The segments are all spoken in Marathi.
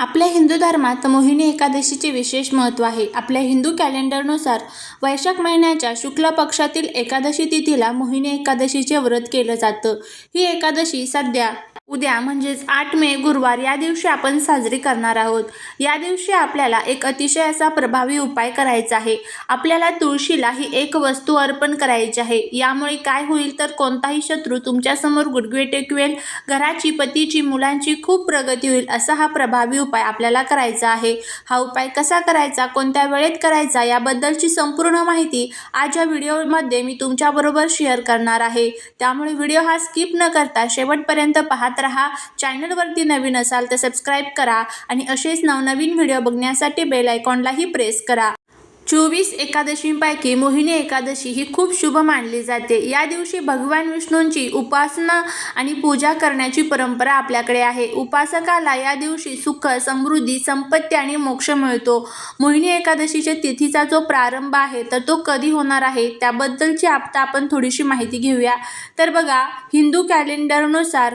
आपल्या हिंदू धर्मात मोहिनी एकादशीचे विशेष महत्त्व आहे. आपल्या हिंदू कॅलेंडरनुसार वैशाख महिन्याच्या शुक्ल पक्षातील एकादशी तिथीला मोहिनी एकादशीचे व्रत केलं जातं. ही एकादशी सध्या उद्या म्हणजेच आठ मे गुरुवार या दिवशी आपण साजरी करणार आहोत. या दिवशी आपल्याला एक अतिशय असा प्रभावी उपाय करायचा आहे. आपल्याला तुळशीला ही एक वस्तू अर्पण करायची आहे. यामुळे काय होईल तर कोणताही शत्रू तुमच्यासमोर गुडघे टेकवेल घराची पतीची मुलांची खूप प्रगती होईल असा हा प्रभावी उपाय उपाय आपल्याला करायचा आहे. हा उपाय कसा करायचा कोणत्या वेळेत करायचा याबद्दलची संपूर्ण माहिती आज या व्हिडिओमध्ये मी तुमच्याबरोबर शेअर करणार आहे. त्यामुळे व्हिडिओ हा स्किप न करता शेवटपर्यंत पाहत राहा. चॅनलवरती नवीन असाल तर सबस्क्राईब करा आणि असेच नवनवीन व्हिडिओ बघण्यासाठी बेल आयकॉनलाही प्रेस करा. चोवीस एकादशींपैकी मोहिनी एकादशी ही खूप शुभ मानली जाते. या दिवशी भगवान विष्णूंची उपासना आणि पूजा करण्याची परंपरा आपल्याकडे आहे. उपासकाला या दिवशी सुख समृद्धी संपत्ती आणि मोक्ष मिळतो. मोहिनी एकादशीच्या तिथीचा जो प्रारंभ आहे तर तो कधी होणार आहे? त्याबद्दलची आता आपण थोडीशी माहिती घेऊया. तर बघा हिंदू कॅलेंडरनुसार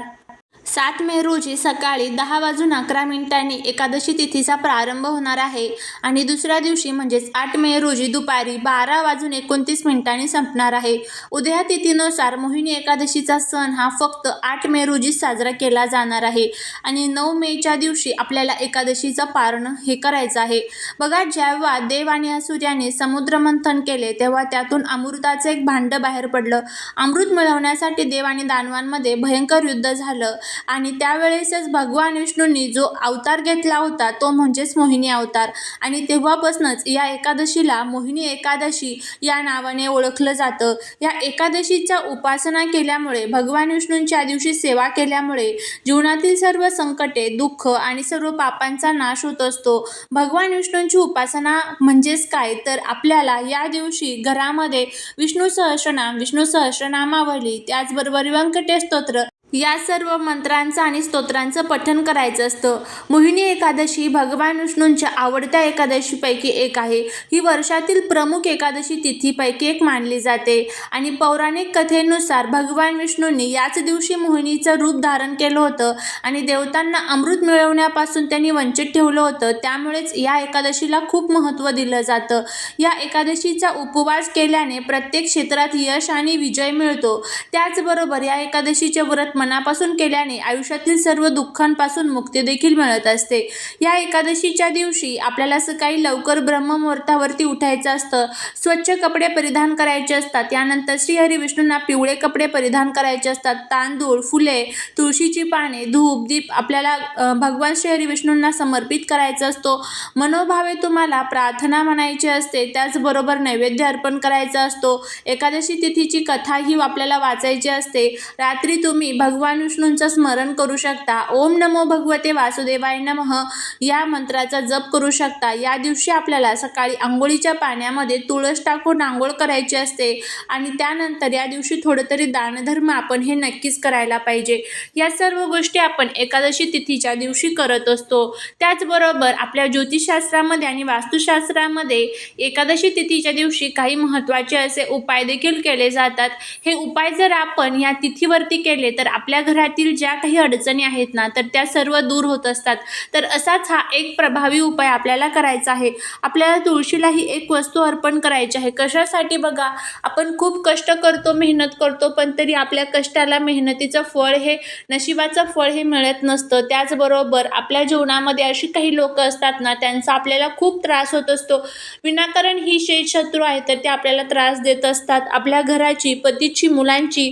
सात मे रोजी सकाळी दहा वाजून अकरा मिनिटांनी एकादशी तिथीचा प्रारंभ होणार आहे आणि दुसऱ्या दिवशी म्हणजेच आठ मे रोजी दुपारी बारा वाजून एकोणतीस मिनिटांनी संपणार आहे. उद्या तिथीनुसार मोहिनी एकादशीचा सण हा फक्त आठ मे रोजी साजरा केला जाणार आहे आणि नऊ मेच्या दिवशी आपल्याला एकादशीचं पारण हे करायचं आहे. बघा जेव्हा देव आणि असुर्याने यांनी समुद्रमंथन केले तेव्हा त्यातून अमृताचं एक भांड बाहेर पडलं. अमृत मिळवण्यासाठी देव आणि दानवांमध्ये भयंकर युद्ध झालं. आणि त्यावेळेसच भगवान विष्णूंनी जो अवतार घेतला होता तो म्हणजेच मोहिनी अवतार. आणि तेव्हापासूनच या एकादशीला मोहिनी एकादशी या नावाने ओळखलं जातं. या एकादशीच्या उपासना केल्यामुळे भगवान विष्णूंच्या दिवशी सेवा केल्यामुळे जीवनातील सर्व संकटे दुःख आणि सर्व पापांचा नाश होत असतो. भगवान विष्णूंची उपासना म्हणजेच काय? तर आपल्याला या दिवशी घरामध्ये विष्णू सहस्रनाम विष्णू सहस्रनामावली त्याचबरोबर व्यंकटेश स्तोत्र या सर्व मंत्रांचं आणि स्तोत्रांचं पठण करायचं असतं. मोहिनी एकादशी भगवान विष्णूंच्या आवडत्या एकादशीपैकी एक आहे. ही वर्षातील प्रमुख एकादशी तिथीपैकी एक मानली जाते. आणि पौराणिक कथेनुसार भगवान विष्णूंनी याच दिवशी मोहिनीचं रूप धारण केलं होतं आणि देवतांना अमृत मिळवण्यापासून त्यांनी वंचित ठेवलं होतं. त्यामुळेच या एकादशीला खूप महत्त्व दिलं जातं. या एकादशीचा उपवास केल्याने प्रत्येक क्षेत्रात यश आणि विजय मिळतो. त्याचबरोबर या एकादशीचे व्रत मनापासून केल्याने आयुष्यातील सर्व दुःखांपासून मुक्ती देखील मिळत असते. या एकादशीच्या दिवशी आपल्याला सकाळी लवकर ब्रह्ममुहूर्तावरती उठायचं असतं. स्वच्छ कपडे परिधान करायचे असतात. त्यानंतर श्रीहरी विष्णूंना पिवळे कपडे परिधान करायचे असतात. तांदूळ फुले तुळशीची पाने धूप दीप आपल्याला भगवान श्रीहरी विष्णूंना समर्पित करायचा असतो. मनोभावे तुम्हाला प्रार्थना म्हणायची असते. त्याचबरोबर नैवेद्य अर्पण करायचा असतो. एकादशी तिथीची कथा ही आपल्याला वाचायची असते. रात्री तुम्ही भगवान विष्णूंचं स्मरण करू शकता. ओम नमो भगवते वासुदेवाय नमः. या मंत्राचा जप करू शकता. या दिवशी आपल्याला सकाळी आंघोळीच्या पाण्यामध्ये तुळस टाकून आंघोळ करायची असते. आणि त्यानंतर या दिवशी थोडं तरी दानधर्म आपण हे नक्कीच करायला पाहिजे. या सर्व गोष्टी आपण एकादशी तिथीच्या दिवशी करत असतो. त्याचबरोबर आपल्या ज्योतिषशास्त्रामध्ये आणि वास्तुशास्त्रामध्ये एकादशी तिथीच्या दिवशी काही महत्त्वाचे असे उपाय देखील केले जातात. हे उपाय जर आपण या तिथीवरती केले तर आपल्या घरातील ज्या काही अडचणी आहेत ना तर त्या सर्व दूर होत असतात. तर असाच हा एक प्रभावी उपाय आपल्याला करायचा आहे. आपल्याला तुळशीला ही एक वस्तू अर्पण करायची आहे. कशासाठी बघा आपण खूप कष्ट करतो मेहनत करतो पण तरी आपल्या कष्टाला मेहनतीचं फळ हे नशिबाचं फळ हे मिळत नसतं. त्याचबरोबर आपल्या जीवनामध्ये अशी काही लोक असतात ना त्यांचा आपल्याला खूप त्रास होत असतो. विनाकारण ही शेत शत्रू आहे तर ते आपल्याला त्रास देत असतात. आपल्या घराची पतीची मुलांची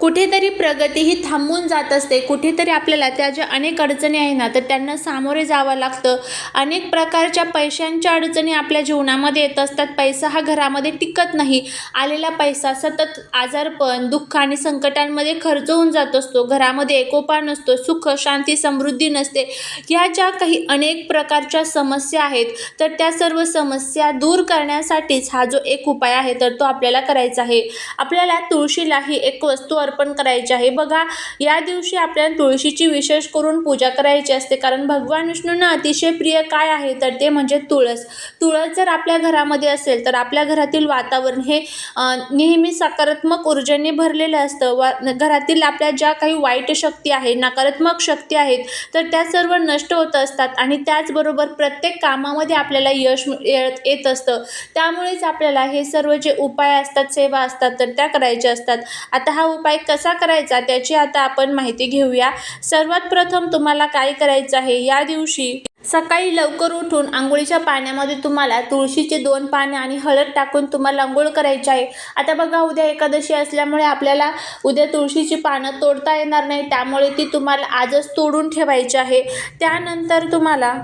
कुठेतरी प्रगती ही थांबून जात असते. कुठेतरी आपल्याला त्या ज्या अनेक अडचणी आहे ना तर त्यांना सामोरे जावं लागतं. अनेक प्रकारच्या पैशांच्या अडचणी आपल्या जीवनामध्ये येत असतात. पैसा हा घरामध्ये टिकत नाही. आलेला पैसा सतत आजारपण दुःख आणि संकटांमध्ये खर्च होऊन जात असतो. घरामध्ये एकोपा नसतो सुख शांती समृद्धी नसते. ह्या ज्या काही अनेक प्रकारच्या समस्या आहेत तर त्या सर्व समस्या दूर करण्यासाठीच हा जो एक उपाय आहे तर तो आपल्याला करायचा आहे. आपल्याला तुळशीला ही एक वस्तू वस्तू अर्पण करायची आहे. बघा या दिवशी आपल्याला तुळशीची विशेष करून पूजा करायची असते. कारण भगवान विष्णूंना अतिशय प्रिय काय आहे? तर ते म्हणजे तुळस. तुळस जर आपल्या घरामध्ये असेल तर आपल्या घरातील वातावरण हे नेहमी सकारात्मक ऊर्जेने भरलेलं असतं. वा घरातील आपल्या ज्या काही वाईट शक्ती आहे नकारात्मक शक्ती आहेत तर त्या सर्व नष्ट होत असतात आणि त्याचबरोबर प्रत्येक कामामध्ये आपल्याला यश येत येत असतं. त्यामुळेच आपल्याला हे सर्व जे उपाय असतात सेवा असतात तर त्या करायच्या असतात. आता हा उपाय उपाय कसा करायचा त्याची आता आपण माहिती घेऊया. सर्वात प्रथम तुम्हाला काय करायचं आहे? या दिवशी सकाळी लवकर उठून आंघोळीच्या पाण्यामध्ये तुम्हाला तुळशीचे दोन पाने आणि हळद टाकून तुम्हाला आंघोळ करायची आहे. आता बघा उद्या एकादशी असल्यामुळे आपल्याला उद्या तुळशीची पानं तोडता येणार नाही. त्यामुळे ती तुम्हाला आजच तोडून ठेवायची आहे. त्यानंतर तुम्हाला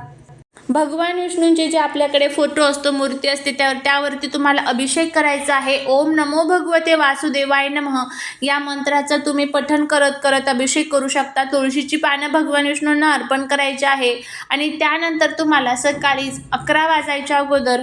भगवान विष्णूंचे जे आपल्याकडे फोटो असतो मूर्ती असते त्यावर त्यावरती तुम्हाला अभिषेक करायचा आहे. ओम नमो भगवते वासुदेवाय नमः. या मंत्राचं तुम्ही पठण करत करत अभिषेक करू शकता. तुळशीची पानं भगवान विष्णूंना अर्पण करायची आहे. आणि त्यानंतर तुम्हाला सकाळीच अकरा वाजायच्या अगोदर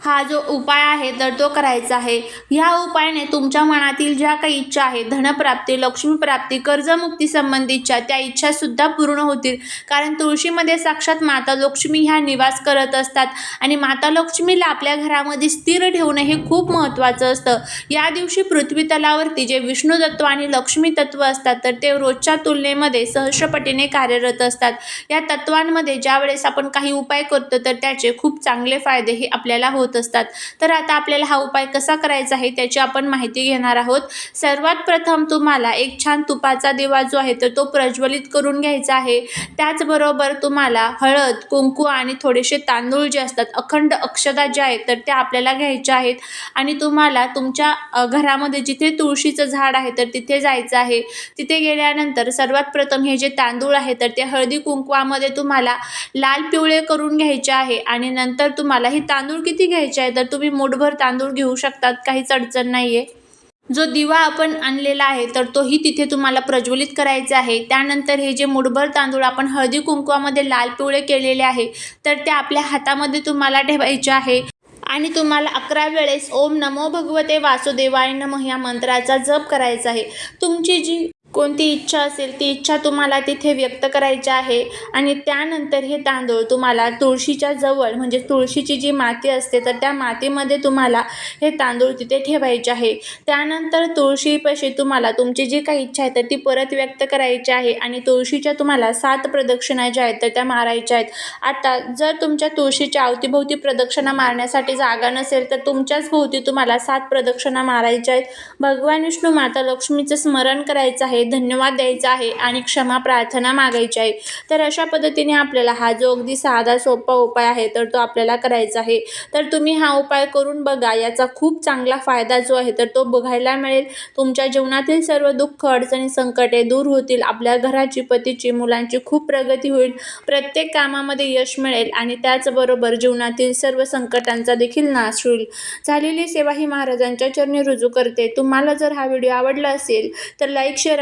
हा जो उपाय आहे तर तो करायचा आहे. ह्या उपायाने तुमच्या मनातील ज्या काही इच्छा आहे धनप्राप्ती लक्ष्मीप्राप्ती कर्जमुक्ती संबंधीच्या त्या इच्छासुद्धा पूर्ण होतील. कारण तुळशीमध्ये साक्षात माता लक्ष्मी ह्या निवास करत असतात आणि माता लक्ष्मीला आपल्या घरामध्ये स्थिर ठेवणं हे खूप महत्त्वाचं असतं. या दिवशी पृथ्वी तलावरती जे विष्णू तत्व आणि लक्ष्मी तत्व असतात तर ते रोजच्या तुलनेमध्ये सहस्रपटीने कार्यरत असतात. या तत्वांमध्ये ज्यावेळेस आपण काही उपाय करतो तर त्याचे खूप चांगले फायदे हे आपल्याला होत होत असतात. तर आता आपल्याला हा उपाय कसा करायचा आहे त्याची आपण माहिती घेणार आहोत. सर्वात प्रथम तुम्हाला एक छान तुपाचा दिवा जो आहे तर तो प्रज्वलित करून घ्यायचा आहे. त्याचबरोबर तुम्हाला हळद कुंकू आणि थोडेसे तांदूळ जे असतात अखंड अक्षदा ज्या आहेत तर त्या आपल्याला घ्यायच्या आहेत. आणि तुम्हाला तुमच्या घरामध्ये जिथे तुळशीचं झाड आहे तर तिथे जायचं आहे. तिथे गेल्यानंतर सर्वात प्रथम हे जे तांदूळ आहे तर ते हळदी कुंकवामध्ये तुम्हाला लाल पिवळे करून घ्यायचे आहे. आणि नंतर तुम्हाला हे तांदूळ किती घ्यायचे आहे तर तुम्ही मूठभर तांदूळ घेऊ शकतात काहीच अडचण नाही आहे जो दिवा आपण आणलेला आहे तर तोही तिथे तुम्हाला प्रज्वलित करायचा आहे. त्यानंतर हे जे मुठभर तांदूळ आपण हळदी कुंकवामध्ये लाल पिवळे केलेले आहे तर ते आपल्या हातामध्ये तुम्हाला ठेवायचे आहे. आणि तुम्हाला अकरा वेळेस ओम नमो भगवते वासुदेवाय नम या मंत्राचा जप करायचा आहे. तुमची जी कोणती इच्छा असेल ती इच्छा तुम्हाला तिथे व्यक्त करायची आहे. आणि त्यानंतर हे तांदूळ तुम्हाला तुळशीच्या जवळ म्हणजे तुळशीची जी माती असते तर त्या मातीमध्ये तुम्हाला हे तांदूळ तिथे ठेवायचे आहे. त्यानंतर तुळशीपाशी तुम्हाला तुमची जी काही इच्छा आहे तर ती परत व्यक्त करायची आहे. आणि तुळशीच्या तुम्हाला सात प्रदक्षिणा ज्या आहेत तर त्या मारायच्या आहेत. आता जर तुमच्या तुळशीच्या अवतीभोवती प्रदक्षिणा मारण्यासाठी जागा नसेल तर तुमच्याच भोवती तुम्हाला सात प्रदक्षिणा मारायच्या आहेत. भगवान विष्णू माता लक्ष्मीचं स्मरण करायचं आहे. धन्यवाद द्यायचा आहे आणि क्षमा प्रार्थना मागायची आहे. तर अशा पद्धतीने आपल्याला हा जो अगदी साधा सोपा उपाय आहे तर तो आपल्याला करायचा आहे. तर तुम्ही हा उपाय करून बघा. याचा खूप चांगला फायदा जो आहे तर तो बघायला मिळेल. तुमच्या जीवनातील सर्व दुःख अडचणी संकटे दूर होतील. आपल्या घराची पतीची मुलांची खूप प्रगती होईल. प्रत्येक कामामध्ये यश मिळेल आणि त्याचबरोबर जीवनातील सर्व संकटांचा देखील नाश होईल. झालेली सेवा ही महाराजांच्या चरणी रुजू करते. तुम्हाला जर हा व्हिडिओ आवडला असेल तर लाईक शेअर